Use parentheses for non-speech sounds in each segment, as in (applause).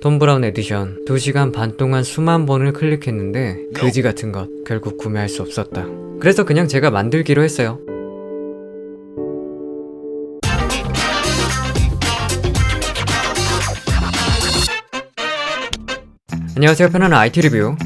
톰 브라운 에디션 2시간 반 동안 수만 번을 클릭했는데 그지 같은 것 결국 구매할 수 없었다. 그래서 그냥 제가 만들기로 했어요. 안녕하세요. 편안한 IT 리뷰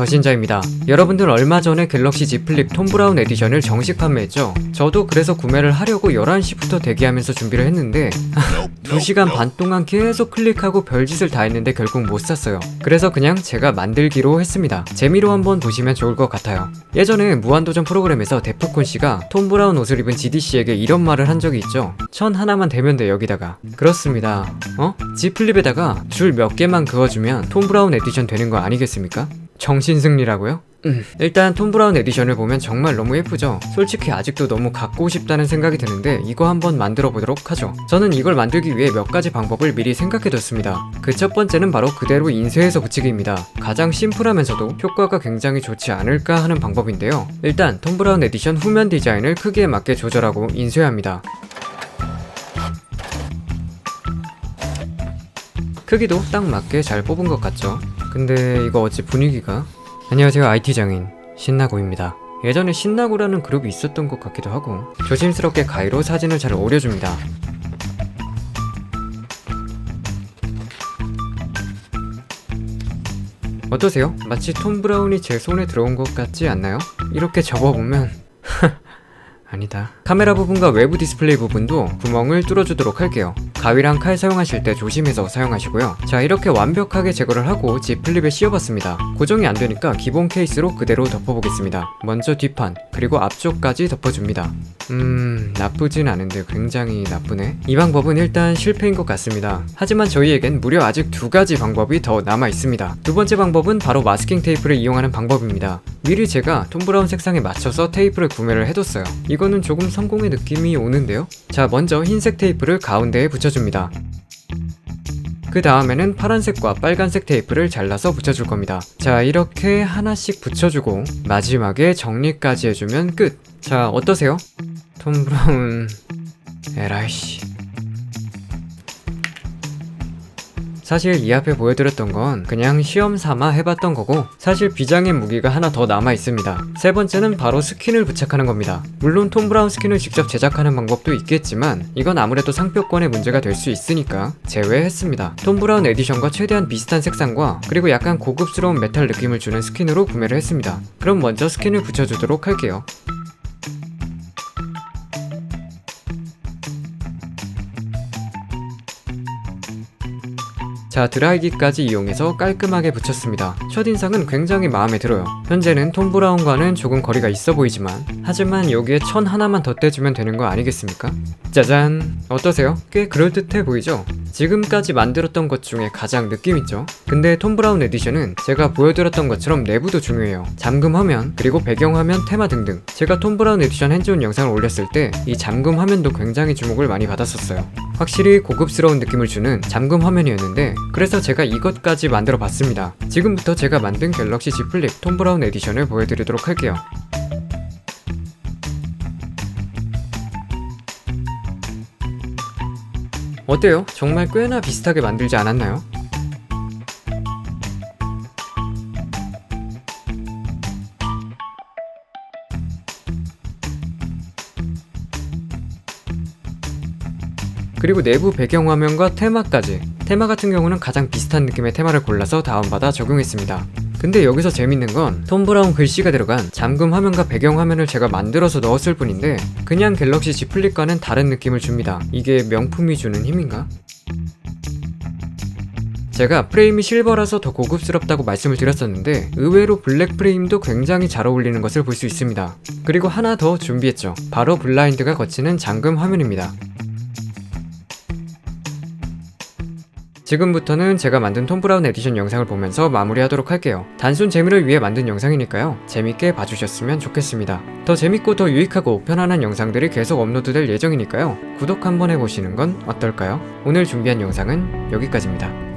더신자입니다. 여러분들 얼마 전에 갤럭시 Z 플립 톰 브라운 에디션을 정식 판매했죠? 저도 그래서 구매를 하려고 11시부터 대기하면서 준비를 했는데 (laughs) 2시간 반 동안 계속 클릭하고 별짓을 다 했는데 결국 못 샀어요. 그래서 그냥 제가 만들기로 했습니다. 재미로 한번 보시면 좋을 것 같아요. 예전에 무한도전 프로그램에서 데프콘 씨가 톰 브라운 옷을 입은 GDC에게 이런 말을 한 적이 있죠. 천 하나만 되면 돼 여기다가. 그렇습니다. 어? Z 플립에다가 줄 몇 개만 그어주면 톰 브라운 에디션 되는 거 아니겠습니까? 정신승리라고요? 음, 일단 톰 브라운 에디션을 보면 정말 너무 예쁘죠? 솔직히 아직도 너무 갖고 싶다는 생각이 드는데 이거 한번 만들어 보도록 하죠. 저는 이걸 만들기 위해 몇 가지 방법을 미리 생각해 뒀습니다. 그 첫 번째는 바로 그대로 인쇄해서 붙이기입니다. 가장 심플하면서도 효과가 굉장히 좋지 않을까 하는 방법인데요. 일단 톰 브라운 에디션 후면 디자인을 크기에 맞게 조절하고 인쇄합니다. 크기도 딱 맞게 잘 뽑은 것 같죠? 근데 이거 어찌 분위기가 안녕하세요 IT 장인 신나고입니다. 예전에 신나고라는 그룹이 있었던 것 같기도 하고 조심스럽게 가위로 사진을 잘 오려줍니다. 어떠세요? 마치 톰 브라운이 제 손에 들어온 것 같지 않나요? 이렇게 접어보면 (laughs) 아니다. 카메라 부분과 외부 디스플레이 부분도 구멍을 뚫어주도록 할게요. 가위랑 칼 사용하실 때 조심해서 사용하시고요. 자, 이렇게 완벽하게 제거를 하고 Z 플립에 씌워봤습니다. 고정이 안 되니까 기본 케이스로 그대로 덮어보겠습니다. 먼저 뒷판, 그리고 앞쪽까지 덮어줍니다. 음, 나쁘진 않은데 굉장히 나쁘네. 이 방법은 일단 실패인 것 같습니다. 하지만 저희에겐 무려 아직 두 가지 방법이 더 남아 있습니다. 두 번째 방법은 바로 마스킹 테이프를 이용하는 방법입니다. 미리 제가 톰 브라운 색상에 맞춰서 테이프를 구매를 해뒀어요. 이거는 조금 성공의 느낌이 오는데요? 자, 먼저 흰색 테이프를 가운데에 붙여 줍니다. 그 다음에는 파란색과 빨간색 테이프를 잘라서 붙여줄 겁니다. 자, 이렇게 하나씩 붙여주고 마지막에 정리까지 해주면 끝. 자, 어떠세요? 톰 브라운... 에라이씨... 사실 이 앞에 보여드렸던 건 그냥 시험 삼아 해봤던 거고 사실 비장의 무기가 하나 더 남아 있습니다. 세 번째는 바로 스킨을 부착하는 겁니다. 물론 톰 브라운 스킨을 직접 제작하는 방법도 있겠지만 이건 아무래도 상표권의 문제가 될 수 있으니까 제외했습니다. 톰 브라운 에디션과 최대한 비슷한 색상과 그리고 약간 고급스러운 메탈 느낌을 주는 스킨으로 구매를 했습니다. 그럼 먼저 스킨을 붙여주도록 할게요. 자, 드라이기까지 이용해서 깔끔하게 붙였습니다. 첫인상은 굉장히 마음에 들어요. 현재는 톰 브라운과는 조금 거리가 있어 보이지만, 하지만 여기에 천 하나만 덧대주면 되는 거 아니겠습니까? 짜잔! 어떠세요? 꽤 그럴듯해 보이죠? 지금까지 만들었던 것 중에 가장 느낌있죠? 근데 톰 브라운 에디션은 제가 보여드렸던 것처럼 내부도 중요해요. 잠금 화면, 그리고 배경 화면, 테마 등등. 제가 톰 브라운 에디션 핸즈온 영상을 올렸을 때 이 잠금 화면도 굉장히 주목을 많이 받았었어요. 확실히 고급스러운 느낌을 주는 잠금 화면이었는데 그래서 제가 이것까지 만들어 봤습니다. 지금부터 제가 만든 갤럭시 Z 플립 톰 브라운 에디션을 보여드리도록 할게요. 어때요? 정말 꽤나 비슷하게 만들지 않았나요? 그리고 내부 배경 화면과 테마까지 테마 같은 경우는 가장 비슷한 느낌의 테마를 골라서 다운받아 적용했습니다. 근데 여기서 재밌는 건 톰 브라운 글씨가 들어간 잠금 화면과 배경 화면을 제가 만들어서 넣었을 뿐인데 그냥 갤럭시 Z 플립과는 다른 느낌을 줍니다. 이게 명품이 주는 힘인가? 제가 프레임이 실버라서 더 고급스럽다고 말씀을 드렸었는데 의외로 블랙 프레임도 굉장히 잘 어울리는 것을 볼 수 있습니다. 그리고 하나 더 준비했죠. 바로 블라인드가 거치는 잠금 화면입니다. 지금부터는 제가 만든 톰 브라운 에디션 영상을 보면서 마무리하도록 할게요. 단순 재미를 위해 만든 영상이니까요. 재밌게 봐주셨으면 좋겠습니다. 더 재밌고 더 유익하고 편안한 영상들이 계속 업로드될 예정이니까요. 구독 한번 해보시는 건 어떨까요? 오늘 준비한 영상은 여기까지입니다.